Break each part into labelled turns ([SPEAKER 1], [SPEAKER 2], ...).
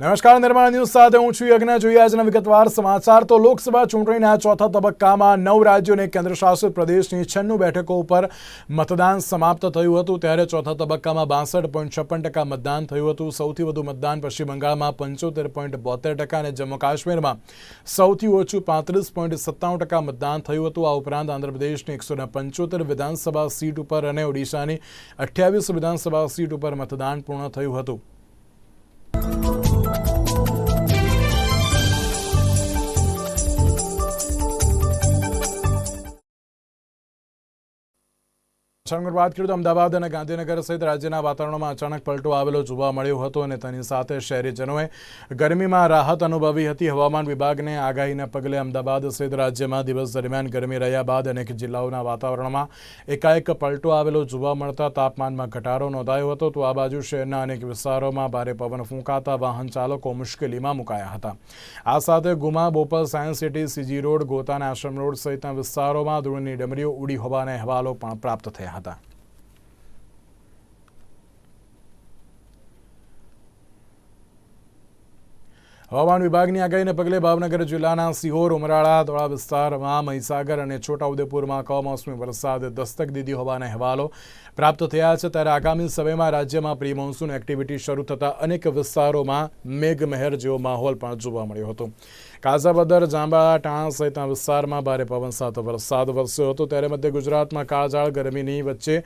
[SPEAKER 1] નમસ્કાર, નિર્માણ ન્યૂઝ સાથે હું છું યજ્ઞ. જોઈએ આજના વિગતવાર સમાચાર. તો લોકસભા ચૂંટણીના ચોથા તબક્કામાં નવ રાજ્યો અને કેન્દ્રશાસિત પ્રદેશની છન્નું બેઠકો ઉપર મતદાન સમાપ્ત થયું હતું. ત્યારે ચોથા તબક્કામાં બાસઠ પોઈન્ટ છપ્પન ટકા મતદાન થયું હતું. સૌથી વધુ મતદાન પશ્ચિમ બંગાળમાં પંચોતેર પોઈન્ટ બોતેર ટકા અને જમ્મુ કાશ્મીરમાં સૌથી ઓછું પાંત્રીસ પોઈન્ટ સત્તાણું ટકા મતદાન થયું હતું. આ ઉપરાંત આંધ્રપ્રદેશની એકસો પંચોતેર વિધાનસભા સીટ ઉપર અને ઓડિશાની અઠ્યાવીસ વિધાનસભા સીટ ઉપર મતદાન પૂર્ણ થયું હતું. સમાચારની વાત કરીએ તો અમદાવાદ અને ગાંધીનગર સહિત રાજ્યના વાતાવરણમાં અચાનક પલટો આવેલો જોવા મળ્યો હતો અને તેની સાથે શહેરીજનોએ ગરમીમાં રાહત અનુભવી હતી. હવામાન વિભાગને આગાહીના પગલે અમદાવાદ સહિત રાજ્યમાં દિવસ દરમિયાન ગરમી રહ્યા બાદ અનેક જિલ્લાઓના વાતાવરણમાં એકાએક પલટો આવેલો જોવા મળતા તાપમાનમાં ઘટાડો નોંધાયો હતો. તો આ બાજુ શહેરના અનેક વિસ્તારોમાં ભારે પવન ફૂંકાતા વાહન ચાલકો મુશ્કેલીમાં મુકાયા હતા. આ સાથે Ghuma, Bopal, science city, CG road, ગોતાના Ashram road સહિતના વિસ્તારોમાં ધૂળની ડમરીઓ ઉડી હોવાના અહેવાલો પણ પ્રાપ્ત થયા. હતા હવામાન વિભાગની આગાહીને પગલે ભાવનગર જિલ્લાના સિહોર, ઉમરાળા, ધોળા વિસ્તારમાં મહીસાગર અને છોટાઉદેપુરમાં કમોસમી વરસાદ દસ્તક દીધી હોવાના અહેવાલો પ્રાપ્ત થયા છે ત્યારે આગામી સમયમાં રાજ્યમાં પ્રી મોન્સૂન એક્ટિવિટી શરૂ થતાં અનેક વિસ્તારોમાં મેઘમહેર જેવો માહોલ પણ જોવા મળ્યો હતો. કાઝાબદર, જાંબાળા, ટાણા સહિતના વિસ્તારમાં ભારે પવન સાથે વરસાદ વરસ્યો હતો. ત્યારે મધ્ય ગુજરાતમાં કાળઝાળ ગરમીની વચ્ચે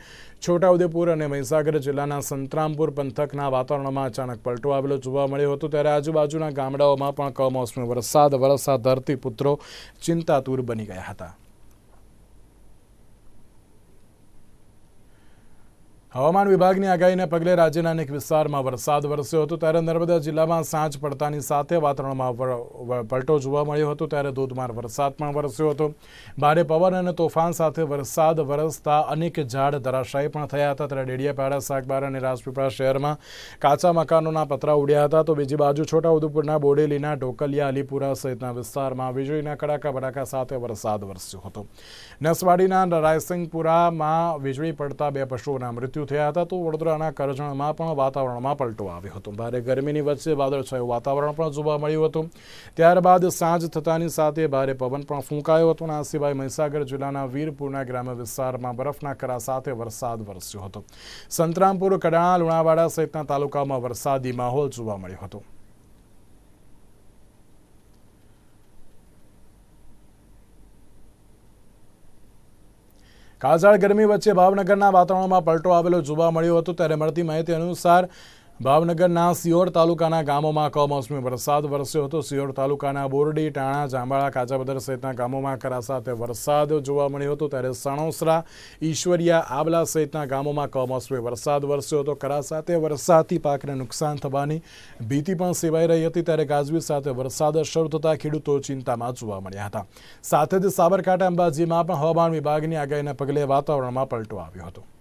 [SPEAKER 1] છોટાઉદેપુર અને મહીસાગર જિલ્લાના સંતરામપુર પંથકના વાતાવરણમાં અચાનક પલટો આવેલો જોવા મળ્યો હતો. ત્યારે આજુબાજુના ગામડાઓમાં પણ કમોસમી વરસાદ વરસતા ધરતીપુત્રો ચિંતાતુર બની ગયા હતા. હવામાન વિભાગની આગાહીને પગલે રાજ્યના અનેક વિસ્તારમાં વરસાદ વરસ્યો હતો ત્યારે નર્મદા જિલ્લામાં સાંજ પડતાની સાથે વાતાવરણમાં પલટો જોવા મળ્યો હતો ત્યારે ધોધમાર વરસાદ પણ વરસ્યો હતો. ભારે પવન અને તોફાન સાથે વરસાદ વરસતા અનેક ઝાડ ધરાશાયી પણ થયા હતા. ત્યારે ડેડિયાપાડા શાકબાર અને રાજપીપળા શહેરમાં કાચા મકાનોના પતરા ઉડ્યા હતા. તો બીજી બાજુ છોટાઉદેપુરના બોડેલીના ઢોકલિયા, અલીપુરા સહિતના વિસ્તારમાં વીજળીના કડાકા ભડાકા સાથે વરસાદ વરસ્યો હતો. નસવાડીના રાયસિંગપુરામાં વીજળી પડતા બે પશુઓના મૃત્યુ થયા હતા તો વડોદરાના કરજણમાં પણ વાતાવરણમાં પલટો આવ્યો હતો. ભારે ગરમીની વચ્ચે વાદળછાયું વાતાવરણ પણ જોવા મળ્યું હતું. ત્યારબાદ સાંજ થતાની સાથે ભારે પવન પણ ફૂંકાયો હતો અને આ સિવાય મહીસાગર જિલ્લાના વીરપુરના ગ્રામ્ય વિસ્તારમાં બરફના કરા સાથે વરસાદ વરસ્યો હતો. સંતરામપુર, કડાણા, લુણાવાડા સહિતના તાલુકામાં વરસાદી માહોલ જોવા મળ્યો હતો. કાળઝાળ ગરમી વચ્ચે ભાવનગરના વાતાવરણમાં પલટો આવેલો જોવા મળ્યો હતો. ત્યારે મળતી માહિતી અનુસાર ભાવનગરના સિયોર તાલુકાના ગામોમાં કમોસમી વરસાદ વરસ્યો હતો. સિયોર તાલુકાના બોરડી, ટાણા, જાંબાળા, કાચાબદર સહિતના ગામોમાં કરા સાથે વરસાદ જોવા મળ્યો હતો. ત્યારે સણોસરા, ઈશ્વરિયા, આબલા સહિતના ગામોમાં કમોસમી વરસાદ વરસ્યો હતો. કરા સાથે વરસાદથી પાકને નુકસાન થવાની ભીતિ પણ સેવાઈ રહી હતી. ત્યારે ગાજવીજ સાથે વરસાદ શરૂ થતાં ખેડૂતો ચિંતામાં જોવા મળ્યા હતા. સાથે જ સાબરકાંઠા અંબાજીમાં પણ હવામાન વિભાગની આગાહીના પગલે વાતાવરણમાં પલટો આવ્યો હતો.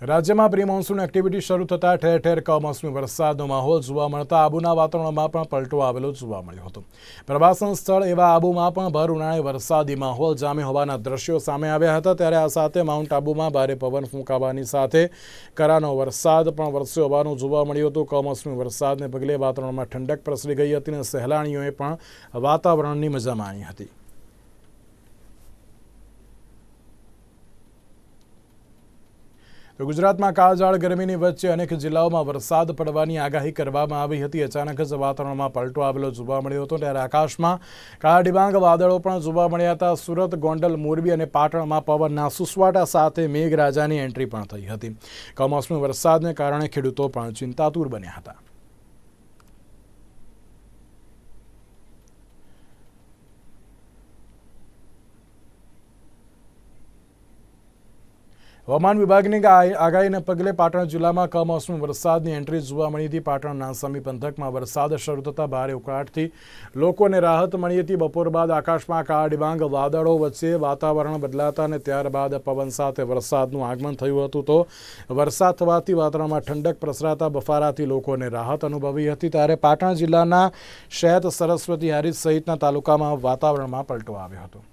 [SPEAKER 1] રાજ્યમાં પ્રી મોન્સૂન એક્ટિવિટી શરૂ થતાં ઠેર ઠેર કમોસમી વરસાદનો માહોલ જોવા મળતા આબુના વાતાવરણમાં પણ પલટો આવેલો જોવા મળ્યો હતો. પ્રવાસન સ્થળ એવા આબુમાં પણ ભર ઉનાળે વરસાદી માહોલ જામે હોવાના દ્રશ્યો સામે આવ્યા હતા. ત્યારે આ સાથે માઉન્ટ આબુમાં ભારે પવન ફૂંકાવાની સાથે કરાનો વરસાદ પણ વરસ્યો હોવાનું જોવા મળ્યું હતું. કમોસમી વરસાદને પગલે વાતાવરણમાં ઠંડક પ્રસરી ગઈ હતી અને સહેલાણીઓએ પણ વાતાવરણની મજા માણી હતી. તો ગુજરાતમાં કાળઝાળ ગરમીની વચ્ચે અનેક જિલ્લાઓમાં વરસાદ પડવાની આગાહી કરવામાં આવી હતી. અચાનક જ વાતાવરણમાં પલટો આવેલો જોવા મળ્યો હતો. ત્યારે આકાશમાં કાળા ડિબાંગ વાદળો પણ જોવા મળ્યા હતા. સુરત, ગોંડલ, મોરબી અને પાટણમાં પવનના સુસવાટા સાથે મેઘરાજાની એન્ટ્રી પણ થઈ હતી. કમોસમી વરસાદને કારણે ખેડૂતો પણ ચિંતાતુર બન્યા હતા. હવામાન વિભાગની આગાહીને પગલે પાટણ જિલ્લામાં કમોસમી વરસાદની એન્ટ્રી જોવા મળી હતી. પાટણના સમી પંથકમાં વરસાદ શરૂ થતાં ભારે ઉકળાટથી લોકોને રાહત મળી હતી. બપોર બાદ આકાશમાં કાળા ડિબાંગ વાદળો વચ્ચે વાતાવરણ બદલાતા અને ત્યારબાદ પવન સાથે વરસાદનું આગમન થયું હતું તો વરસાદ થવાથી વાતાવરણમાં ઠંડક પ્રસરાતા બફારાથી લોકોને રાહત અનુભવી હતી. ત્યારે પાટણ જિલ્લાના શહેદ સરસ્વતી હારીજ સહિતના તાલુકામાં વાતાવરણમાં પલટો આવ્યો હતો.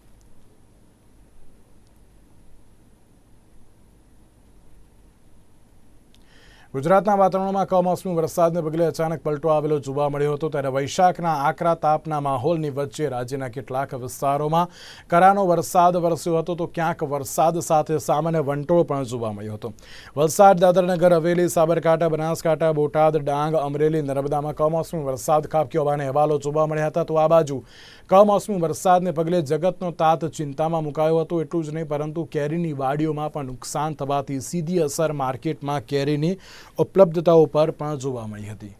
[SPEAKER 1] ગુજરાતના વાતાવરણમાં કમોસમી વરસાદને પગલે અચાનક પલટો આવેલો જોવા મળ્યો હતો ત્યારે વૈશાખના આકરા તાપના માહોલની વચ્ચે રાજ્યના કેટલાક વિસ્તારોમાં કરાનો વરસાદ વરસ્યો હતો તો ક્યાંક વરસાદ સાથે સામાન્ય વંટોળ પણ જોવા મળ્યો હતો. વલસાડ, દાદરનગર, હવેલી, સાબરકાંઠા, બનાસકાંઠા, બોટાદ, ડાંગ, અમરેલી, નર્મદામાં કમોસમી વરસાદ ખાબક્યો હોવાના અહેવાલો જોવા મળ્યા હતા. તો આ બાજુ કમોસમી વરસાદને પગલે જગતનો તાત ચિંતામાં મુકાયો હતો. એટલું જ નહીં, પરંતુ કેરીની વાડીઓમાં પણ નુકસાન થવાથી સીધી અસર માર્કેટમાં કેરીની ઉપલબ્ધતાઓ પર પણ જોવા મળી હતી.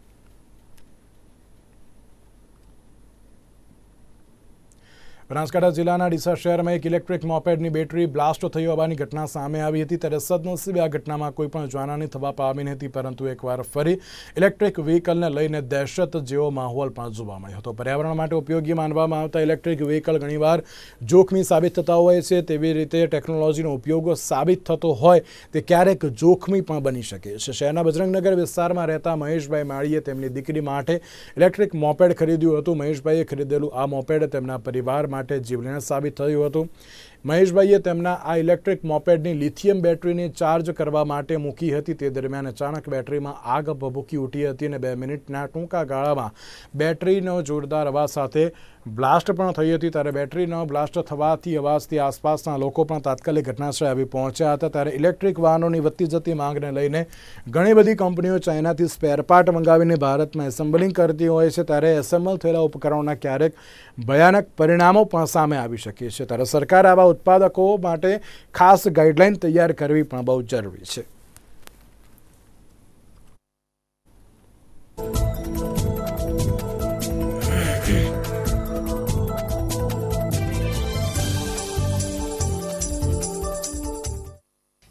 [SPEAKER 1] બનાસકાંઠા જિલ્લાના ડીસા શહેરમાં એક ઇલેક્ટ્રિક મોપેડની બેટરી બ્લાસ્ટ થઈ હોવાની ઘટના સામે આવી હતી. ત્યારે સદનસીબે આ ઘટનામાં કોઈ પણ જાનહાની થવા પામી નથી પરંતુ એકવાર ફરી ઇલેક્ટ્રિક વ્હીકલને લઈને દહેશત જેવો માહોલ પણ જોવા મળ્યો હતો. પર્યાવરણ માટે ઉપયોગી માનવામાં આવતા ઇલેક્ટ્રિક વ્હીકલ ઘણીવાર જોખમી સાબિત થતા હોય છે. તેવી રીતે ટેકનોલોજીનો ઉપયોગ સાબિત થતો હોય તે ક્યારેક જોખમી પણ બની શકે છે. શહેરના બજરંગનગર વિસ્તારમાં રહેતા મહેશભાઈ માળીએ તેમની દીકરી માટે ઇલેક્ટ્રિક મોપેડ ખરીદ્યું હતું. મહેશભાઈએ ખરીદેલું આ મોપેડ તેમના પરિવાર માટે જીવલેણ સાબિત થયું હતું. મહેશભાઈએ તેમના આ ઇલેક્ટ્રિક મોપેડની લિથિયમ બેટરીને ચાર્જ કરવા માટે મૂકી હતી. તે દરમિયાન અચાનક બેટરીમાં આગ ભભૂકી ઉઠી હતી અને બે મિનિટના ટૂંકા ગાળામાં બેટરીનો જોરદાર અવાજ સાથે બ્લાસ્ટ પણ થઈ હતી. ત્યારે બેટરીનો બ્લાસ્ટ થવાથી અવાજથી આસપાસના લોકો પણ તાત્કાલિક ઘટનાસ્થળે આવી પહોંચ્યા હતા. ત્યારે ઇલેક્ટ્રિક વાહનોની વધતી જતી માંગને લઈને ઘણી બધી કંપનીઓ ચાઇનાથી સ્પેરપાર્ટ મંગાવીને ભારતમાં એસેમ્બલિંગ કરતી હોય છે. ત્યારે એસેમ્બલ થયેલા ઉપકરણોના ક્યારેક ભયાનક પરિણામો પણ સામે આવી શકે છે. ત્યારે સરકાર આવા ઉત્પાદકો માટે ખાસ ગાઈડલાઇન તૈયાર કરવી પણ બહુ જરૂરી છે.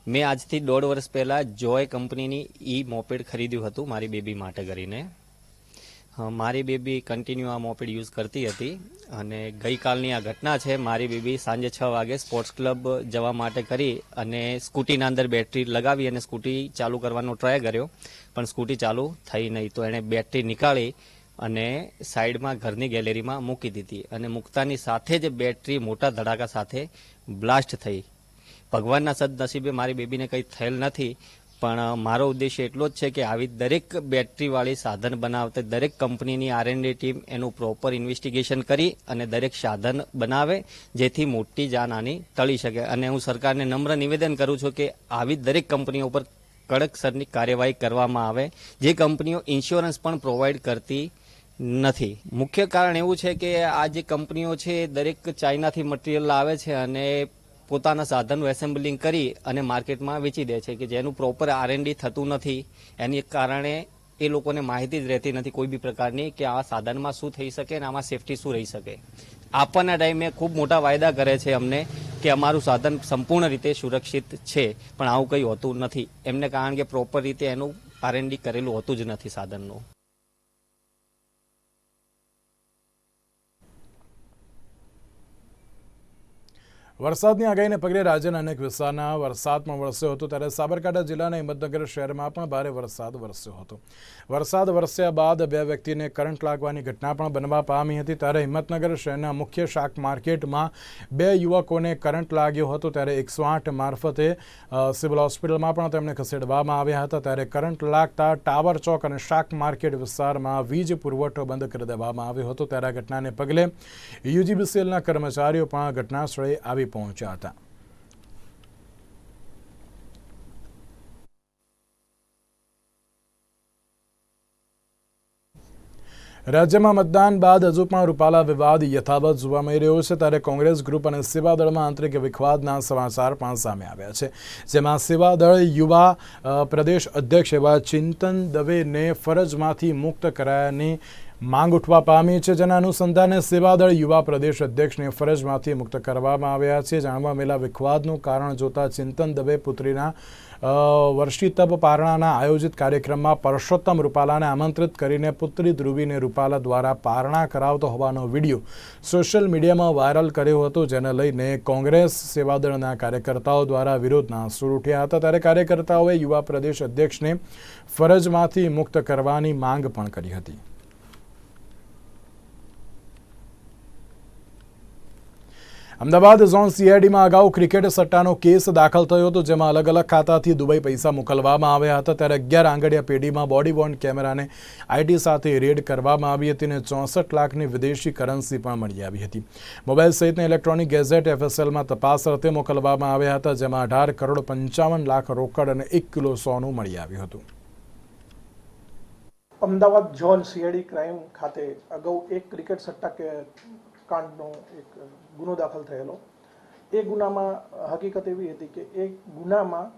[SPEAKER 2] મેં આજથી દોઢ વર્ષ પહેલાં જોય કંપનીની ઈ મોપેડ ખરીદ્યું હતું મારી બેબી માટે કરીને. મારી બેબી કન્ટિન્યુ આ મોપેડ યુઝ કરતી હતી અને ગઈકાલની આ ઘટના છે, મારી બેબી સાંજે છ વાગે સ્પોર્ટ્સ ક્લબ જવા માટે કરી અને સ્કૂટીના અંદર બેટરી લગાવી અને સ્કૂટી ચાલુ કરવાનો ટ્રાય કર્યો, પણ સ્કૂટી ચાલુ થઈ નહીં. તો એણે બેટરી નીકાળી અને સાઈડમાં ઘરની ગેલેરીમાં મૂકી દીધી અને મૂકતાની સાથે જ બેટરી મોટા ધડાકા સાથે બ્લાસ્ટ થઈ. ભગવાનના સદનસીબે મારી બેબીને કંઈ થયેલ નથી પણ મારો ઉદ્દેશ્ય એટલો જ છે કે આવી દરેક બેટરીવાળી સાધન બનાવતા દરેક કંપનીની આરએનડી ટીમ એનું પ્રોપર ઇન્વેસ્ટિગેશન કરી અને દરેક સાધન બનાવે, જેથી મોટી જાનહાની ટળી શકે. અને હું સરકારને નમ્ર નિવેદન કરું છું કે આવી દરેક કંપનીઓ ઉપર કડક સરની કાર્યવાહી કરવામાં આવે. જે કંપનીઓ ઇન્સ્યોરન્સ પણ પ્રોવાઈડ કરતી નથી. મુખ્ય કારણ એવું છે કે આ જે કંપનીઓ છે, દરેક ચાઇનાથી મટીરિયલ લાવે છે અને પોતાના સાધનનું એસેમ્બલિંગ કરી અને માર્કેટમાં વેચી દે છે કે જેનું પ્રોપર આરએનડી થતું નથી. એની કારણે એ લોકોને માહિતી જ રહેતી નથી કોઈ બી પ્રકારની કે આ સાધનમાં શું થઈ શકે અને આમાં સેફટી શું રહી શકે. આપવાના ટાઈમે ખૂબ મોટા વાયદા કરે છે અમને કે અમારું સાધન સંપૂર્ણ રીતે સુરક્ષિત છે, પણ આવું કંઈ હોતું નથી. એમને કારણ કે પ્રોપર રીતે એનું આરએનડી કરેલું હોતું જ નથી સાધનનું.
[SPEAKER 1] વરસાદની આગાહીને પગલે રાજ્યના અનેક વિસ્તારના વરસાદમાં વરસ્યો હતો. ત્યારે સાબરકાંઠા જિલ્લાના હિંમતનગર શહેરમાં પણ ભારે વરસાદ વરસ્યો હતો. વરસાદ વરસ્યા બાદ બે વ્યક્તિને કરંટ લાગવાની ઘટના પણ બનવા પામી હતી. ત્યારે હિંમતનગર શહેરના મુખ્ય શાક માર્કેટમાં બે યુવકોને કરંટ લાગ્યો હતો. ત્યારે એકસો આઠ મારફતે સિવિલ હોસ્પિટલમાં પણ તેમને ખસેડવામાં આવ્યા હતા. ત્યારે કરંટ લાગતા ટાવર ચોક અને શાક માર્કેટ વિસ્તારમાં વીજ પુરવઠો બંધ કરી દેવામાં આવ્યો હતો. ત્યારે આ ઘટનાને પગલે યુજીબીસીએલના કર્મચારીઓ પણ ઘટના સ્થળે આવી પહોંચ્યા હતા. રાજ્યમાં મતદાન બાદ હજુ પણ રૂપાલા વિવાદ યથાવત જોવા મળી રહ્યો છે. ત્યારે કોંગ્રેસ ગ્રુપ અને સેવાદળમાં આંતરિક વિખવાદના સમાચાર પણ સામે આવ્યા છે. જેમાં સેવાદળ યુવા પ્રદેશ અધ્યક્ષ એવા ચિંતન દવેને ફરજમાંથી મુક્ત કરાયાની માંગ ઉઠવા પામી છે. જેના અનુસંધાને સેવાદળ યુવા પ્રદેશ અધ્યક્ષને ફરજમાંથી મુક્ત કરવામાં આવ્યા છે. જાણવા મળેલા વિખવાદનું કારણ જોતા ચિંતન દવે પુત્રીના વર્ષિતપ પારણાના આયોજિત કાર્યક્રમમાં પરસોત્તમ રૂપાલાને આમંત્રિત કરીને પુત્રી ધ્રુવીને રૂપાલા દ્વારા પારણા કરાવતો હોવાનો વીડિયો સોશિયલ મીડિયામાં વાયરલ કર્યો હતો. જેને લઈને કોંગ્રેસ સેવાદળના કાર્યકર્તાઓ દ્વારા વિરોધના સૂર ઉઠ્યા હતા. ત્યારે કાર્યકર્તાઓએ યુવા પ્રદેશ અધ્યક્ષને ફરજમાંથી મુક્ત કરવાની માંગ પણ કરી હતી. અમદાવાદ ઝોન સીઆઈડીમાં અગાઉ ક્રિકેટ સટ્ટાનો કેસ દાખલ થયો હતો, જેમાં અલગ અલગ ખાતાથી દુબઈ પૈસા મોકલવામાં આવ્યા હતા. ત્યારે અગિયાર આંગડિયા પેઢીમાં બોડી વોર્ન કેમેરાને આઈટી સાથે રેડ કરવામાં આવી હતી અને ચોસઠ લાખની વિદેશી કરન્સી પણ મળી આવી હતી. મોબાઈલ સહિતના ઇલેક્ટ્રોનિક ગેઝેટ એફએસએલમાં તપાસ અર્થે મોકલવામાં આવ્યા હતા, જેમાં અઢાર કરોડ પંચાવન લાખ રોકડ અને એક કિલો સોનું મળી આવ્યું હતું.
[SPEAKER 3] અમદાવાદ ઝોન સીઆઈડી ક્રાઇમ ખાતે અગાઉ એક ક્રિકેટ સટ્ટા કાંડનો એક ગુનો દાખલ થયેલો. એ ગુનામાં, હકીકત એવી હતી કે એ ગુનામાં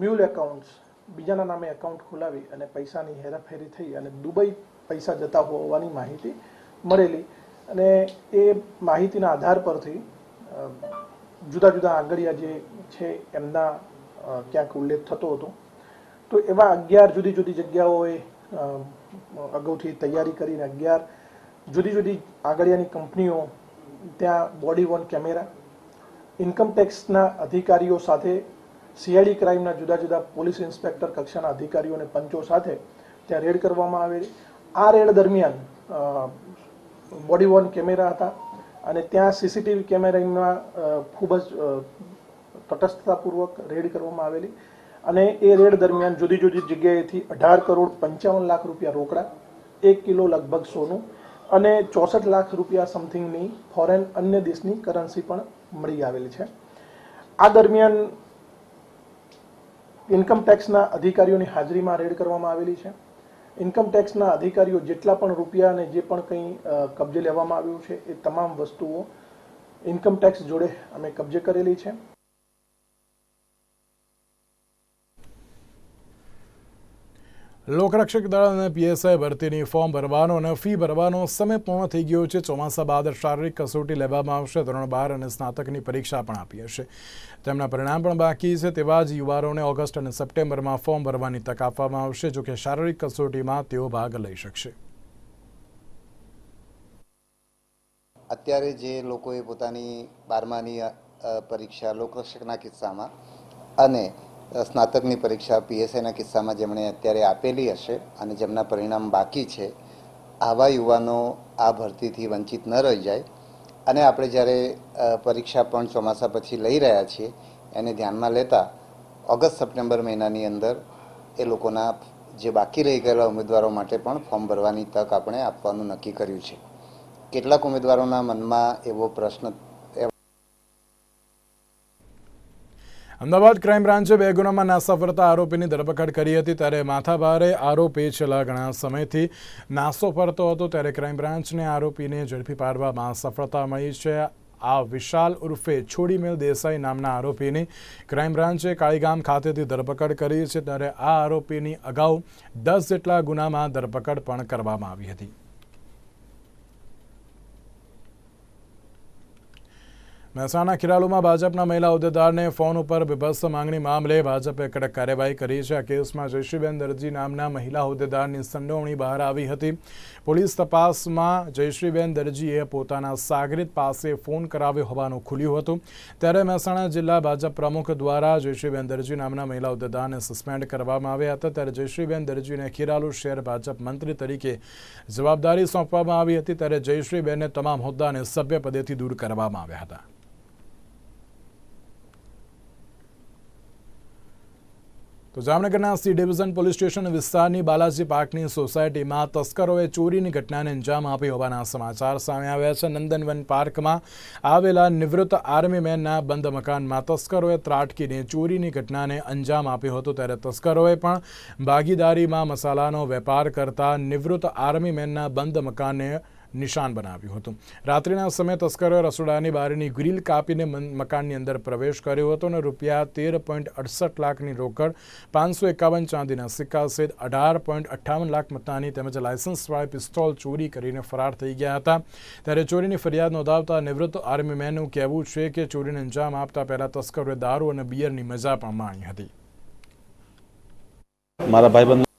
[SPEAKER 3] મ્યુલ એકાઉન્ટ્સ, બીજાના નામે એકાઉન્ટ ખોલાવી અને પૈસાની હેરાફેરી થઈ અને દુબઈ પૈસા જતા હોવાની માહિતી મળેલી. અને એ માહિતીના આધાર પરથી જુદા જુદા આંગળિયા જે છે એમના ક્યાંક ઉલ્લેખ થતો હતો. તો એવા અગિયાર જુદી જુદી જગ્યાઓએ અગાઉથી તૈયારી કરીને અગિયાર જુદી જુદી આગળિયાની કંપનીઓ ત્યાં બોડી વોર્ન કેમેરા ઇન્કમ ટેક્સના અધિકારીઓ સાથે સીઆઈડી ક્રાઇમના જુદા જુદા પોલીસ ઇન્સ્પેક્ટર કક્ષાના અધિકારીઓ અને પંચો સાથે ત્યાં રેડ કરવામાં આવેલી. આ રેડ દરમિયાન બોડી વોર્ન કેમેરા હતા અને ત્યાં સીસીટીવી કેમેરામાં ખૂબ જ તટસ્થતાપૂર્વક રેડ કરવામાં આવેલી અને એ રેડ દરમિયાન જુદી જુદી જગ્યાએથી અઢાર કરોડ પંચાવન લાખ રૂપિયા રોકડા, એક કિલો લગભગ સોનું અને ચોસઠ લાખ રૂપિયા સમથિંગની ફોરેન અન્ય દેશની કરન્સી પણ મળી આવેલી છે. આ દરમિયાન ઇન્કમ ટેક્સના અધિકારીઓની હાજરીમાં રેડ કરવામાં આવેલી છે. ઇન્કમ ટેક્સના અધિકારીઓ જેટલા પણ રૂપિયા અને જે પણ કંઈ કબજે લેવામાં આવ્યું છે એ તમામ વસ્તુઓ ઇન્કમ ટેક્સ જોડે અમે કબજે કરેલી છે.
[SPEAKER 1] લોકરક્ષક દળ અને પીએસઆઈ ભરતીની ફોર્મ ભરવાનો અને ફી ભરવાનો સમય પૂર્ણ થઈ ગયો છે. ચોમાસા બાદ શારીરિક કસોટી લેવામાં આવશે. ધોરણ બાર અને સ્નાતકની પરીક્ષા પણ આપી હશે. તેમના પરિણામ પણ બાકી છે. તેવા જ યુવાનોને ઓગસ્ટ અને સપ્ટેમ્બરમાં ફોર્મ ભરવાની તક આપવામાં આવશે જોકે શારીરિક કસોટીમાં તેઓ ભાગ લઈ શકશે.
[SPEAKER 4] અત્યારે જે લોકોએ પોતાની બારમાની પરીક્ષા લોકરક્ષકના કિસ્સામાં અને સ્નાતકની પરીક્ષા પીએસઆઈના કિસ્સામાં જેમણે અત્યારે આપેલી હશે અને જેમના પરિણામ બાકી છે, આવા યુવાનો આ ભરતીથી વંચિત ન રહી જાય. અને આપણે જ્યારે પરીક્ષા પણ ચોમાસા પછી લઈ રહ્યા છીએ, એને ધ્યાનમાં લેતા ઓગસ્ટ સપ્ટેમ્બર મહિનાની અંદર એ લોકોના જે બાકી રહી ગયેલા ઉમેદવારો માટે પણ ફોર્મ ભરવાની તક આપણે આપવાનું નક્કી કર્યું છે. કેટલાક ઉમેદવારોના મનમાં એવો પ્રશ્ન
[SPEAKER 1] અમદાવાદ ક્રાઇમ બ્રાન્ચે બે ગુનામાં નાસ્તા આરોપીની ધરપકડ કરી હતી ત્યારે માથાભારે આરોપી છેલ્લા ઘણા સમયથી નાસ્તો ફરતો હતો ત્યારે ક્રાઇમ બ્રાન્ચને આરોપીને ઝડપી પાડવામાં સફળતા મળી છે. આ વિશાલ ઉર્ફે છોડીમેલ દેસાઈ નામના આરોપીની ક્રાઇમ બ્રાન્ચે કાળીગામ ખાતેથી ધરપકડ કરી છે. ત્યારે આ આરોપીની અગાઉ દસ જેટલા ગુનામાં ધરપકડ પણ કરવામાં આવી હતી. મહેસાણા ખીરાલુમાં ભાજપના મહિલા હોદ્દેદારને ફોન ઉપર બીભત્સ માંગણી મામલે ભાજપે કડક કાર્યવાહી કરી છે. આ કેસમાં જયશ્રીબેન દરજી નામના મહિલા હોદ્દેદારની સંડોવણી બહાર આવી હતી. પોલીસ તપાસમાં જયશ્રીબેન દરજીએ પોતાના સાગરીત પાસે ફોન કરાવ્યો હોવાનું ખુલ્યું હતું. ત્યારે મહેસાણા જિલ્લા ભાજપ પ્રમુખ દ્વારા જયશ્રીબેન દરજી નામના મહિલા હોદ્દેદારને સસ્પેન્ડ કરવામાં આવ્યા હતા. ત્યારે જયશ્રીબેન દરજીને ખીરાલુ શહેર ભાજપ મંત્રી તરીકે જવાબદારી સોંપવામાં આવી હતી. ત્યારે જયશ્રીબેનને તમામ હોદ્દાને સભ્યપદેથી દૂર કરવામાં આવ્યા હતા. તો જામનગરના સી ડિવિઝન પોલીસ સ્ટેશન વિસ્તારની બાલાજી પાર્કની સોસાયટીમાં તસ્કરોએ ચોરીની ઘટનાને અંજામ આપ્યો હોવાના સમાચાર સામે આવ્યા છે. નંદનવન પાર્કમાં આવેલા નિવૃત્ત આર્મી મેનના બંધ મકાનમાં તસ્કરોએ ત્રાટકીને ચોરીની ઘટનાને અંજામ આપ્યો હતો ત્યારે તસ્કરોએ પણ ભાગીદારીમાં મસાલાનો વેપાર કરતા નિવૃત્ત આર્મી મેનના બંધ મકાનને નિશાન બનાવ્યું હતું. રાત્રિના સમયે તસ્કરોએ રસોડાની બારીની ગ્રીલ કાપીને મકાનની અંદર પ્રવેશ કર્યો હતો અને રૂપિયા તેર પોઈન્ટ અડસઠ લાખની રોકડ, પાંચસો એકાવન ચાંદીના સિક્કા સહિત અઢાર પોઈન્ટ અઠ્ઠાવન લાખ મતાની તેમજ લાયસન્સવાળી પિસ્તોલ ચોરી કરીને ફરાર થઈ ગયા હતા. ત્યારે ચોરીની ફરિયાદ નોંધાવતા નિવૃત્ત આર્મી મેનનું કહેવું છે કે ચોરીને અંજામ આપતા પહેલા તસ્કરોએ દારૂ અને બિયરની મજા પણ માણી હતી.
[SPEAKER 5] મારા ભાઈબંધ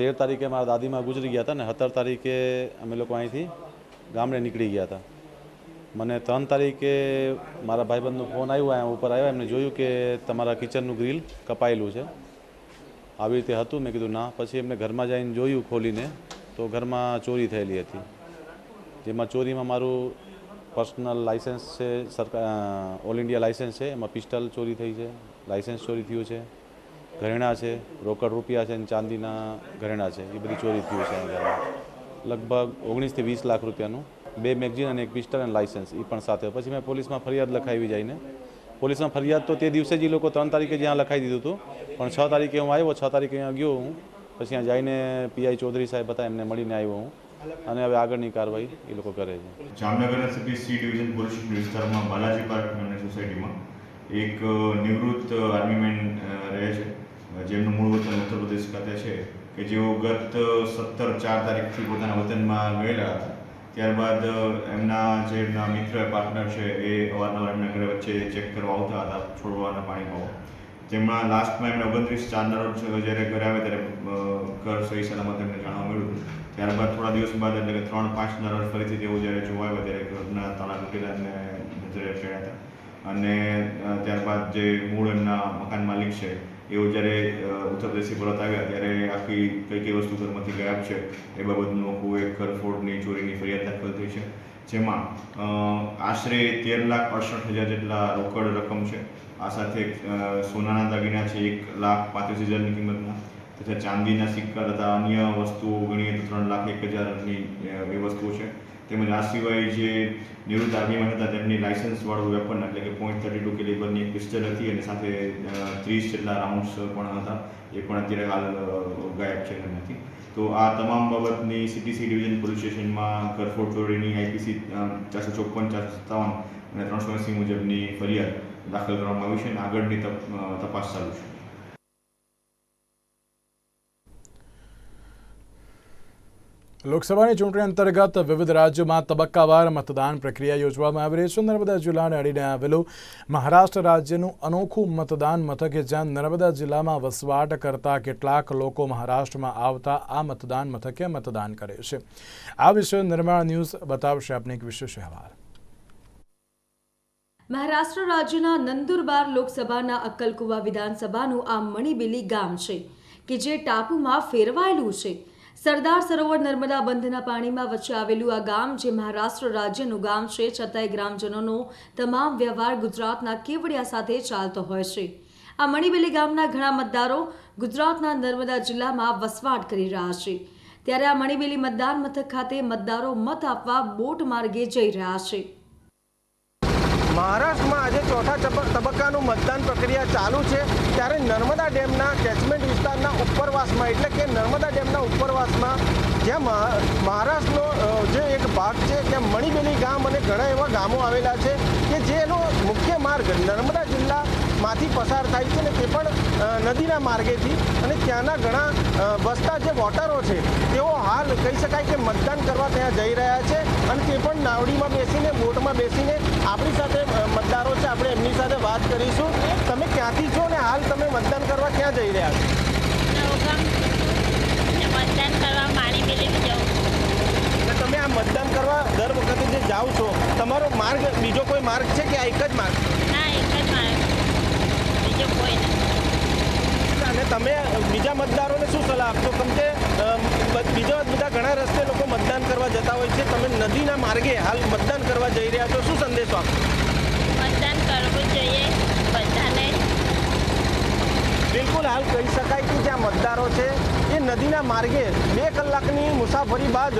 [SPEAKER 5] તેર તારીખે મારા દાદીમાં ગુજરી ગયા હતા ને સત્તર તારીખે અમે લોકો અહીંથી ગામડે નીકળી ગયા હતા. મને ત્રણ તારીખે મારા ભાઈબંધનો ફોન આવ્યો, અહીંયા ઉપર આવ્યો, એમને જોયું કે તમારા કિચનનું ગ્રીલ કપાયેલું છે. આવી રીતે હતું, મેં કીધું, ના. પછી એમને ઘરમાં જઈને જોયું ખોલીને, તો ઘરમાં ચોરી થયેલી હતી. જેમાં ચોરીમાં મારું પર્સનલ લાઇસન્સ છે, સરકાર ઓલ ઇન્ડિયા લાઇસન્સ છે, એમાં પિસ્ટલ ચોરી થઈ છે, લાઇસન્સ ચોરી થયું છે. ઘરેણાં છે, રોકડ રૂપિયા છે અને ચાંદીના ઘરેણાં છે, એ બધી ચોરી થયું છે અહીંયા લગભગ ઓગણીસથી વીસ લાખ રૂપિયાનું, બે મેગઝીન અને એક પિસ્ટલ અને લાઇસન્સ એ પણ સાથે. પછી મેં પોલીસમાં ફરિયાદ લખાવી જઈને. પોલીસમાં ફરિયાદ તો તે દિવસે જ એ લોકો ત્રણ તારીખે જ્યાં લખાવી દીધું હતું. પણ છ તારીખે હું આવ્યો, છ તારીખે અહીંયા ગયો હું. પછી ત્યાં જઈને પીઆઈ ચૌધરી સાહેબ હતા, એમને મળીને આવ્યો હું. અને હવે આગળની કાર્યવાહી એ લોકો કરે છે.
[SPEAKER 6] જામનગરના સિટી સી ડિવિઝન પોલીસ વિસ્તારમાં બાલાજી પાર્ક સોસાયટીમાં એક નિવૃત્ત આર્મીમેન રહે છે. જેમનું મૂળ વતન ઉત્તર પ્રદેશ ખાતે છે, કે જેઓ ગત સત્તર, ચાર તારીખથી પોતાના વતનમાં ગયેલા હતા. ત્યારબાદ એમના જે એમના મિત્ર પાર્ટનર છે, એ અવારનવાર એમના ઘરે વચ્ચે ચેક કરવા આવતા હતા, છોડવાના પાણીમાં જેમના લાસ્ટમાં એમને ઓગણત્રીસ ચારના રોજ જ્યારે ઘરે આવે ત્યારે ઘર સહી સલામત એમને જાણવા મળ્યું ત્યારબાદ થોડા દિવસ બાદ, એટલે કે ત્રણ પાંચના રોજ ફરીથી તેઓ જ્યારે જોવા આવ્યા ત્યારે ઘરના તાળા તૂટેલા એમને નજરે ચડ્યા હતા અને ત્યારબાદ જે મૂળ એમના મકાન માલિક છે એઓ જ્યારે ઉત્તર પ્રદેશથી પરત આવ્યા, ત્યારે આખી કઈ કઈ વસ્તુ ઘરમાંથી ગાયબ છે, એ બાબતનું આખું એક ઘરફોડની ચોરીની ફરિયાદ દાખલ થઈ છે. જેમાં આશરે તેર લાખ અડસઠ હજાર જેટલા રોકડ રકમ છે. આ સાથે સોનાના દાગીના છે એક લાખ પાંત્રીસ હજારની કિંમતના, તથા ચાંદીના સિક્કા તથા અન્ય વસ્તુઓ ગણીએ તો ત્રણ લાખ એક હજારની એ વસ્તુઓ છે. તેમજ આ સિવાય જે નિવૃત્ત આર્મીમાં હતા, તેમની લાયસન્સવાળું વેપન એટલે કે પોઈન્ટ થર્ટી ટુ કેલિબરની એક પિસ્ટલ હતી અને સાથે ત્રીસ જેટલા રાઉન્ડ્સ પણ હતા. એ પણ અત્યારે હાલ ગાયબ છે નથી તો આ તમામ બાબતની સીટીસી ડિવિઝન પોલીસ સ્ટેશનમાં કરફોડ ચોરીની આઈપીસી ચારસો ચોપન, ચારસો સત્તાવન અને ત્રણસો એંસી મુજબની ફરિયાદ દાખલ કરવામાં આવી છે અને આગળની તપ- તપાસ ચાલુ છે.
[SPEAKER 1] લોકસભાની ચૂંટણી અંતર્ગત વિવિધ રાજ્યોમાં તબક્કાવાર મતદાન પ્રક્રિયા યોજવામાં આવી રહી છે. નર્મદા જિલ્લાને અડીને આવેલું મહારાષ્ટ્ર રાજ્યનું અનોખું મતદાન મથક જ્યાં નર્મદા જિલ્લામાં વસવાટ કરતા કેટલાક લોકો મહારાષ્ટ્રમાં આવતા આ મતદાન મથકે મતદાન કરે છે. આ વિશે નિર્માણ ન્યૂઝ બતાવશે આપને એક વિશેષ અહેવાલ.
[SPEAKER 7] મહારાષ્ટ્ર રાજ્યના નંદુરબાર લોકસભાના અક્કલકુવા વિધાનસભાનું આ મણિબેલી ગામ છે, કે જે ટાપુમાં ફેરવાયેલું છે. સરદાર સરોવર નર્મદા બંધના પાણીમાં વચ્ચે આવેલું આ ગામ, જે મહારાષ્ટ્ર રાજ્યનું ગામ છે, છતાંય ગ્રામજનોનો તમામ વ્યવહાર ગુજરાતના કેવડિયા સાથે ચાલતો હોય છે. આ મણિબેલી ગામના ઘણા મતદારો ગુજરાતના નર્મદા જિલ્લામાં વસવાટ કરી રહ્યા છે. ત્યારે આ મણિબેલી મતદાન મથક ખાતે મતદારો મત આપવા બોટ માર્ગે જઈ રહ્યા છે.
[SPEAKER 8] મહારાષ્ટ્રમાં આજે ચોથા તબ- તબક્કાનું મતદાન પ્રક્રિયા ચાલુ છે. ત્યારે નર્મદા ડેમના કેચમેન્ટ વિસ્તારના ઉપરવાસમાં, એટલે કે નર્મદા ડેમના ઉપરવાસમાં, જ્યાં મહારાષ્ટ્રનો જે એક ભાગ છે, ત્યાં મણિબેલી ગામ અને ઘણા એવા ગામો આવેલા છે. જેનો મુખ્ય માર્ગ નર્મદા જિલ્લામાંથી પસાર થાય છે ને તે પણ નદીના માર્ગેથી. અને ત્યાંના ઘણા વસતા જે વોટરો છે, તેઓ હાલ કહી શકાય કે મતદાન કરવા ત્યાં જઈ રહ્યા છે અને તે પણ નાવડીમાં બેસીને, બોટમાં બેસીને આપણી સાથે મતદારો છે, આપણે એમની સાથે વાત કરીશું. તમે ક્યાંથી છો ને હાલ તમે મતદાન કરવા ક્યાં જઈ રહ્યા છો?
[SPEAKER 9] મતદાન કરવા માણી બેલી જાઉં
[SPEAKER 8] અને આ મતદાન કરવા દર વખતે જે જાઓ છો તમારો માર્ગ બીજો કોઈ માર્ગ છે કે આ એક જ માર્ગ?
[SPEAKER 9] ના એક જ મારે બીજો કોઈ નથી.
[SPEAKER 8] અને તમે બીજા મતદારોને શું સલાહ આપશો? કેમ કે બીજા બધા ઘણા રસ્તે લોકો મતદાન કરવા જતા હોય છે. તમે નદીના માર્ગે હાલ મતદાન કરવા જઈ રહ્યા છો. શું સંદેશો આપશો
[SPEAKER 9] મતદાન કરવું જોઈએ બધાને
[SPEAKER 8] બિલકુલ હાલ કહી શકાય કે જ્યાં મતદારો છે, એ નદીના માર્ગે બે કલાકની મુસાફરી બાદ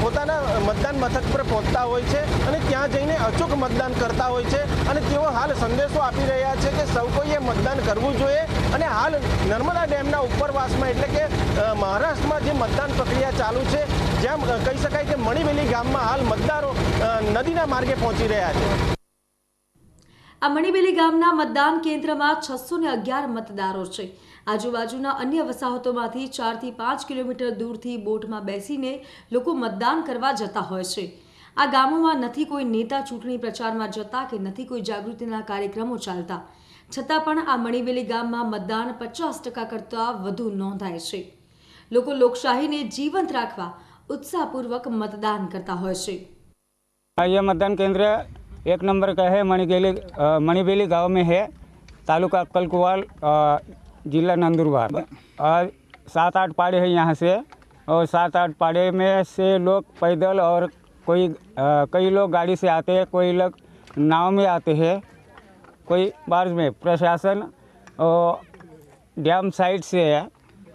[SPEAKER 8] પોતાના મતદાન મથક પર પહોંચતા હોય છે અને ત્યાં જઈને અચૂક મતદાન કરતા હોય છે. અને તેઓ હાલ સંદેશો આપી રહ્યા છે કે સૌ કોઈએ મતદાન કરવું જોઈએ. અને હાલ નર્મદા ડેમના ઉપરવાસમાં એટલે કે મહારાષ્ટ્રમાં જે મતદાન પ્રક્રિયા ચાલુ છે, જ્યાં કહી શકાય કે મણિવેલી ગામમાં હાલ મતદારો નદીના માર્ગે પહોંચી રહ્યા છે.
[SPEAKER 7] આ મણિબેલી ગામના મતદાન કેન્દ્રમાં છસો ને અગિયાર મતદારો છે. આજુબાજુના અન્ય વસાહતોમાંથી ચારથી પાંચ કિલોમીટર દૂરથી બોટમાં બેસીને લોકો મતદાન કરવા જતા હોય છે. આ ગામોમાં નથી કોઈ નેતા ચૂંટણી પ્રચારમાં જતા કે નથી કોઈ જાગૃતિના કાર્યક્રમો ચાલતા. છતાં પણ આ મણિબેલી ગામમાં મતદાન પચાસ ટકા કરતાં વધુ નોંધાય છે. લોકો લોકશાહીને જીવંત રાખવા ઉત્સાહપૂર્વક મતદાન કરતા હોય છે.
[SPEAKER 10] અહીંયા મતદાન કેન્દ્ર एक नंबर का है मणिबेली मणिबेली गाँव में है तालुका कलकुवाल जिला नंदुरबार। और सात आठ पाड़े हैं यहाँ से और सात आठ पाड़े में से लोग पैदल और कोई अ, कई लोग गाड़ी से आते हैं कोई लोग नाव में आते हैं कोई बार्ज में प्रशासन और डैम साइड से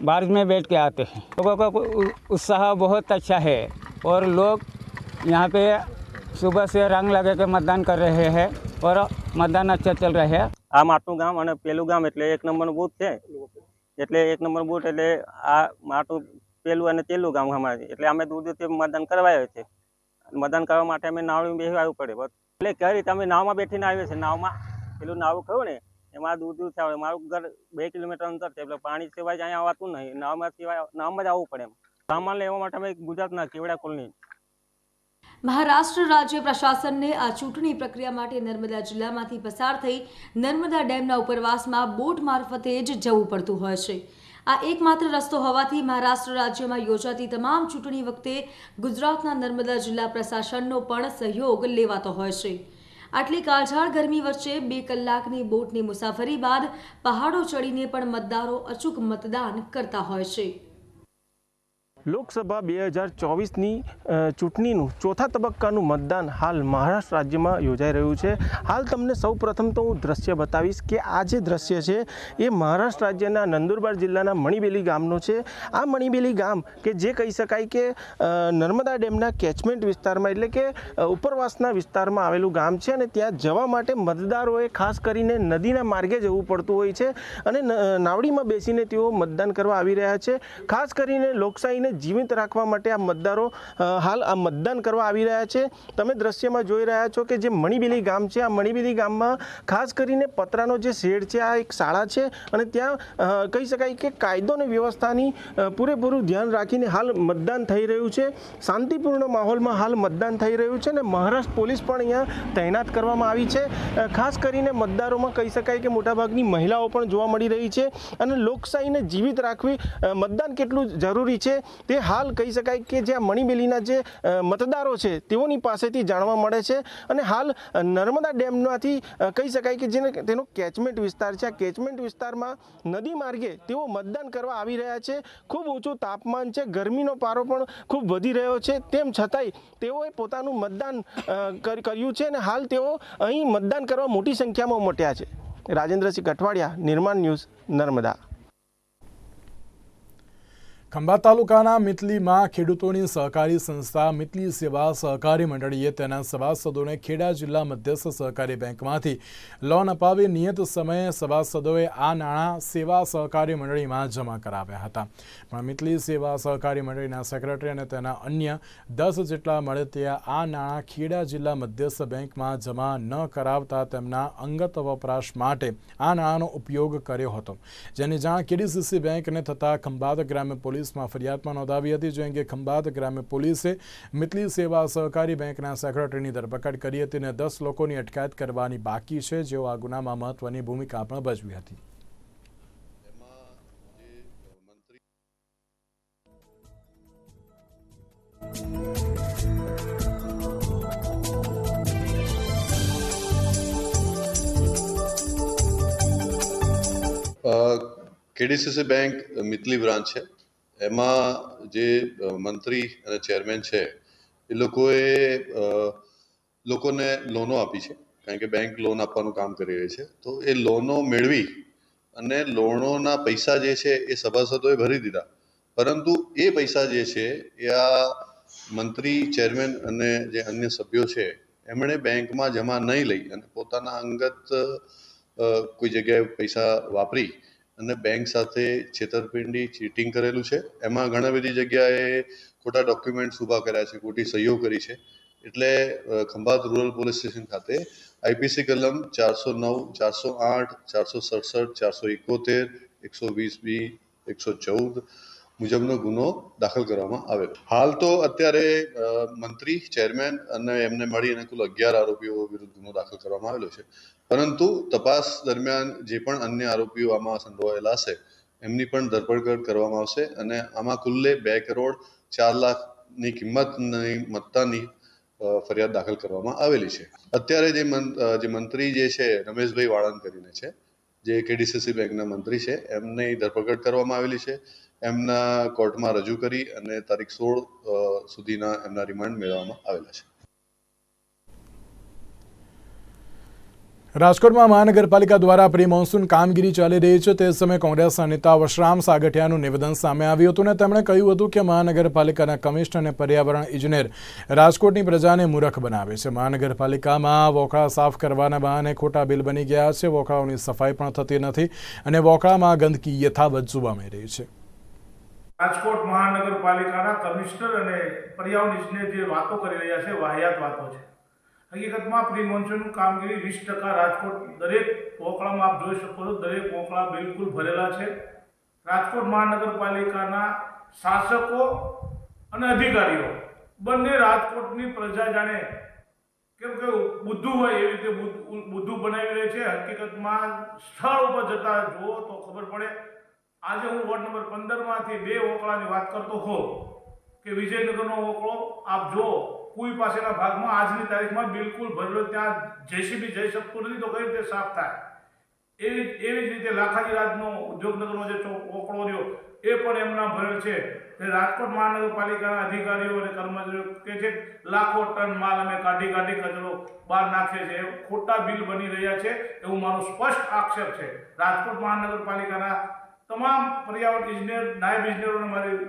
[SPEAKER 10] बार्ज में बैठ के आते हैं। लोगों का उत्साह बहुत अच्छा है और लोग यहाँ पे सुबह से रंग लगा के मतदान कर रहे हैं और मतदान अच्छा चल रहा है
[SPEAKER 11] આ માટું ગામ અને પેલું ગામ એટલે એક નંબરનું બૂથ છે એટલે એક નંબર બૂથ એટલે આ માટું પેલું અને તેલું ગામ અમારે એટલે અમે દૂર દૂરથી મતદાન કરવા આવ્યા છે મતદાન કરવા માટે અમે નાવડી બેસી આવવું પડે બસ એટલે કઈ રીતે અમે નાવમાં બેઠીને આવીએ છીએ નાવમાં પેલું નાવ કહ્યું ને એમાં દૂર દૂરથી આવે મારું ઘર બે કિલોમીટર અંતર છે એટલે પાણી સિવાય જ અહીંયા આવતું નહીં નાવમાં સિવાય નાવમાં જ આવવું પડે એમ સામાન લેવા માટે અમે ગુજરાતના કેવડા કોલની
[SPEAKER 7] મહારાષ્ટ્ર રાજ્ય પ્રશાસનને આ ચૂંટણી પ્રક્રિયા માટે નર્મદા જિલ્લામાંથી પસાર થઈ નર્મદા ડેમના ઉપરવાસમાં બોટ મારફતે જ જવું પડતું હોય છે. આ એકમાત્ર રસ્તો હોવાથી મહારાષ્ટ્ર રાજ્યમાં યોજાતી તમામ ચૂંટણી વખતે ગુજરાતના નર્મદા જિલ્લા પ્રશાસનનો પણ સહયોગ લેવાતો હોય છે. આટલી કાળઝાળ ગરમી વચ્ચે બે કલાકની બોટની મુસાફરી બાદ પહાડો ચડીને પણ મતદારો અચૂક મતદાન કરતા હોય છે.
[SPEAKER 8] લોકસભા બે હજાર ચોવીસની ચૂંટણીનું ચોથા તબક્કાનું મતદાન હાલ મહારાષ્ટ્ર રાજ્યમાં યોજાઈ રહ્યું છે. હાલ તમને સૌ પ્રથમ તો હું દ્રશ્ય બતાવીશ કે આ જે દ્રશ્ય છે, એ મહારાષ્ટ્ર રાજ્યના નંદુરબાર જિલ્લાના મણિબેલી ગામનો છે. આ મણિબેલી ગામ કે જે કહી શકાય કે નર્મદા ડેમના કેચમેન્ટ વિસ્તારમાં એટલે કે ઉપરવાસના વિસ્તારમાં આવેલું ગામ છે અને ત્યાં જવા માટે મતદારોએ ખાસ કરીને નદીના માર્ગે જવું પડતું હોય છે અને નાવડીમાં બેસીને તેઓ મતદાન કરવા આવી રહ્યા છે. ખાસ કરીને લોકશાહીને જીવિત રાખવા માટે આ મતદારો હાલ આ મતદાન કરવા આવી રહ્યા છે. તમે દ્રશ્યમાં જોઈ રહ્યા છો કે જે મણિબેલી ગામ છે, આ મણિબેલી ગામમાં ખાસ કરીને પતરાનો જે શેડ છે, આ એક શાળા છે અને ત્યાં કહી શકાય કે કાયદો અને વ્યવસ્થાની પૂરેપૂરું ધ્યાન રાખીને હાલ મતદાન થઈ રહ્યું છે. શાંતિપૂર્ણ માહોલમાં હાલ મતદાન થઈ રહ્યું છે અને મહારાષ્ટ્ર પોલીસ પણ અહીંયા તૈનાત કરવામાં આવી છે. ખાસ કરીને મતદારોમાં કહી શકાય કે મોટાભાગની મહિલાઓ પણ જોવા મળી રહી છે અને લોકશાહીને જીવિત રાખવી મતદાન કેટલું જરૂરી છે? તે હાલ કહી શકાય કે જે મણિબેલીના જે મતદારો છે, તેઓની પાસેથી જાણવા મળે છે અને હાલ નર્મદા ડેમમાંથી કહી શકાય કે જેને તેનો કેચમેન્ટ વિસ્તાર છે. આ કેચમેન્ટ વિસ્તારમાં નદી માર્ગે તેઓ મતદાન કરવા આવી રહ્યા છે. ખૂબ ઊંચું તાપમાન છે. ગરમીનો પારો પણ ખૂબ વધી રહ્યો છે. તેમ છતાંય તેઓએ પોતાનું મતદાન કર- કર્યું છે અને હાલ તેઓ અહીં મતદાન કરવા મોટી સંખ્યામાં ઉમટ્યા છે. રાજેન્દ્રસિંહ કઠવાડિયા, નિર્માણ ન્યૂઝ, નર્મદા.
[SPEAKER 1] ખંભાત તાલુકાના મિતલીમાં ખેડૂતોની સહકારી સંસ્થા મિતલી સેવા સહકારી મંડળીએ તેના સભાસદોને ખેડા જિલ્લા મધ્યસ્થ સહકારી બેંકમાંથી લોન અપાવી નિયત સમયે સભાસદોએ આ નાણાં સેવા સહકારી મંડળીમાં જમા કરાવ્યા હતા. પણ મિતલી સેવા સહકારી મંડળીના સેક્રેટરી અને તેના અન્ય દસ જેટલા મળે ત્યાં આ નાણાં ખેડા જિલ્લા મધ્યસ્થ બેંકમાં જમા ન કરાવતા તેમના અંગત વપરાશ માટે આ નાણાંનો ઉપયોગ કર્યો હતો. જેની જાણ કેડીસીસી બેંકને થતાં ખંભાત ગ્રામ્ય પોલીસમાં ફરિયાદમાં નોંધાવી હતી. જે અંગે ખંભાત ગ્રામ્ય પોલીસે મિતલી સેવા સહકારી બેંકના સેક્રેટરીની ધરપકડ કરી હતી અને દસ લોકોની અટકાયત કરવાની બાકી છે. જેઓ આ ગુનામાં મહત્વની ભૂમિકા પણ ભજવી હતી.
[SPEAKER 12] કેડીસીસી બેંક મિતલી બ્રાન્ચ છે. એમાં જે મંત્રી અને ચેરમેન છે, એ લોકોએ લોકોને લોનો આપી છે. કારણ કે બેંક લોન આપવાનું કામ કરી રહી છે. તો એ લોનો મેળવી અને લોનોના પૈસા જે છે એ સભાસદોએ ભરી દીધા. પરંતુ એ પૈસા જે છે, એ આ મંત્રી, ચેરમેન અને જે અન્ય સભ્યો છે, એમણે બેંકમાં જમા નહીં લઈ અને પોતાના અંગત કોઈ જગ્યાએ પૈસા વાપરી અને બેંક સાથે છેતરપિંડી ચીટિંગ કરેલું છે. એમાં ઘણા બધી જગ્યાએ ખોટા ડોક્યુમેન્ટ્સ ઊભા કર્યા છે, ખોટી સહીઓ કરી છે. એટલે ખંભાત રૂરલ પોલીસ સ્ટેશન ખાતે આઈપીસી કલમ ચારસો નવ, ચારસો આઠ, ચારસો સડસઠ, ચારસો એકોતેર, એકસો વીસ બી, એકસો ચૌદ મુજબનો ગુનો દાખલ કરવામાં આવેલો. હાલ તો અત્યારે મંત્રી, ચેરમેન અને એમને મળી અને કુલ અગિયાર આરોપીઓ વિરુદ્ધ ગુનો દાખલ કરવામાં આવેલો છે. પરંતુ તપાસ દરમિયાન જે પણ અન્ય આરોપીઓ આમાં સંડોવાયેલા હશે, એમની પણ ધરપકડ કરવામાં આવશે અને આમાં કુલ્લે બે કરોડ ચાર લાખની કિંમતની મત્તાની ફરિયાદ દાખલ કરવામાં આવેલી છે. અત્યારે જે જે મંત્રી જે છે, રમેશભાઈ વાળંદ કરીને છે, જે કેડીસીસી બેંકના મંત્રી છે, એમની ધરપકડ કરવામાં આવેલી છે. એમના કોર્ટમાં રજૂ કરી અને તારીખ સોળ સુધીના એમના રિમાન્ડ મેળવવામાં આવેલા છે.
[SPEAKER 1] રાજકોટમાં મહાનગરપાલિકા દ્વારા પ્રી મોન્સૂન કામગીરી ચાલી રહી છે. તે સમયે કોંગ્રેસના નેતા વશરામ સાગઠિયાનું નિવેદન સામે આવ્યું હતું અને તેમણે કહ્યું હતું કે મહાનગરપાલિકાના કમિશનર અને પર્યાવરણ ઇજનેર રાજકોટની પ્રજાને મૂરખ બનાવે છે. મહાનગરપાલિકામાં વોકળા સાફ કરવાના બહાને ખોટા બિલ બની ગયા છે. વોકળાઓની સફાઈ પણ થતી નથી અને વોકળામાં ગંદકી યથાવત જોવા મળી રહી છે.
[SPEAKER 13] રાજકોટ મહાનગરપાલિકાના કમિશનર અને પર્યાવરણ જે વાતો કરી રહ્યા છે, વાહિયાત વાતો છે. હકીકતમાં પ્રી મોન્સૂન કામગીરી વીસ ટકા રાજકોટ દરેક પોકળામાં આપ જોઈ શકો છો, દરેક પોકળા બિલકુલ ભરેલા છે. રાજકોટ મહાનગરપાલિકાના શાસકો અને અધિકારીઓ, બંને રાજકોટની પ્રજા જાણે કેમ કે બુદ્ધું હોય એવી રીતે બુદ્ધુ બનાવી રહે છે. હકીકતમાં સ્થળ ઉપર જતા જુઓ તો ખબર પડે આજે હું વોર્ડ નંબર પંદરમાંથી બે ઓકળાની વાત કરતો હોઉં કે વિજયનગરનો ઓકળો, આપ જો કુઈ પાસેના ભાગમાં આજની તારીખમાં બિલકુલ ભરેલો ત્યાં જેસીબી જઈ શકતું નથી, તો કઈ રીતે સાફ થાય? એવી એવી જ રીતે લાખાજી રાજનો ઉદ્યોગનગરનો જે ઓકળો રહ્યો, એ પણ એમના ભરેલ છે. તે રાજકોટ મહાનગરપાલિકાના અધિકારીઓ અને કર્મચારીઓ કે છે, લાખો ટન માલ અમે કાઢી કાઢી કચરો બહાર નાખે છે ખોટા બિલ બની રહ્યા છે, એવું મારો સ્પષ્ટ આક્ષેપ છે. રાજકોટ મહાનગરપાલિકાના તમામ પર્યાવરણ ઇજનેર, નાયબ ઇજનેરોને મારી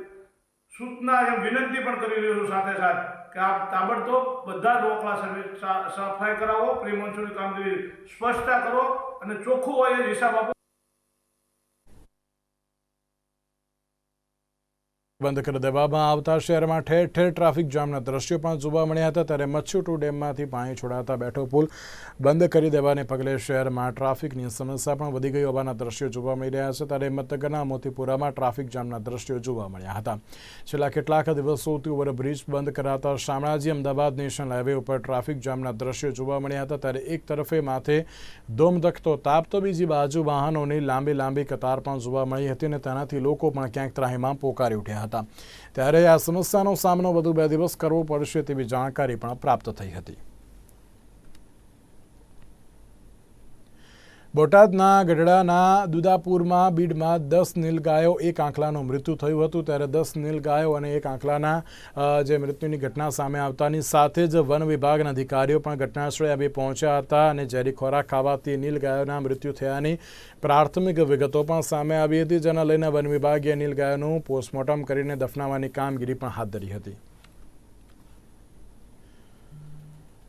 [SPEAKER 13] સૂચના એમ વિનંતી પણ કરી રહ્યો છું સાથે સાથે કે આપ તાબડતોબ બધા જ રોકડા સર્વે સફાઈ કરાવો પ્રી મોન્સૂનની કામગીરી સ્પષ્ટતા કરો અને ચોખ્ખું હોય એ હિસાબ આપો.
[SPEAKER 1] બંધ કરી દેવામાં આવતા શહેરમાં ઠેર ઠેર ટ્રાફિક જામના દ્રશ્યો પણ જોવા મળ્યા હતા. ત્યારે મચ્છુટુ ડેમમાંથી પાણી છોડાતા બેઠો પુલ બંધ કરી દેવાને પગલે શહેરમાં ટ્રાફિકની સમસ્યા પણ વધી ગઈ હોવાના દ્રશ્યો જોવા મળી રહ્યા છે. ત્યારે હિંમતનગરના મોતીપુરામાં ટ્રાફિક જામના દ્રશ્યો જોવા મળ્યા હતા. છેલ્લા કેટલાક દિવસોથી ઓવરબ્રિજ બંધ કરાતા શામળાજી અમદાવાદ નેશનલ હાઈવે ઉપર ટ્રાફિક જામના દ્રશ્યો જોવા મળ્યા હતા. ત્યારે એક તરફે માથે ધોમધખતો તાપ તો બીજી બાજુ વાહનોની લાંબી લાંબી કતાર પણ જોવા મળી હતી અને તેનાથી લોકો પણ ક્યાંક ત્રાહીમાં પોકારી ઉઠ્યા હતા. ત્યારે આ સમસ્યાનો સામનો વધુ બે દિવસ કરવો પડશે તેવી જાણકારી પણ પ્રાપ્ત થઈ હતી બોટાદના ગઢડાના દુદાપુરમાં બીડમાં દસ નીલગાયો એક આંકલાનું મૃત્યુ થયું હતું. ત્યારે દસ નીલગાયો અને એક આંકલાના જે મૃત્યુની ઘટના સામે આવતાની સાથે જ વન વિભાગના અધિકારીઓ પણ ઘટનાસ્થળે આવી પહોંચ્યા હતા અને ઝેરી ખોરાક ખાવાથી નીલગાયોના મૃત્યુ થયાની પ્રાથમિક વિગતો પણ સામે આવી હતી, જેના લઈને વન વિભાગે નીલગાયોનું પોસ્ટમોર્ટમ કરીને દફનાવવાની કામગીરી પણ હાથ ધરી હતી.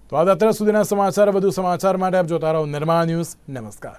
[SPEAKER 1] તો આ અત્યાર સુધીના સમાચાર વધુ સમાચાર માટે આપ જોતા રહો નિર્મા ન્યૂઝ. નમસ્કાર.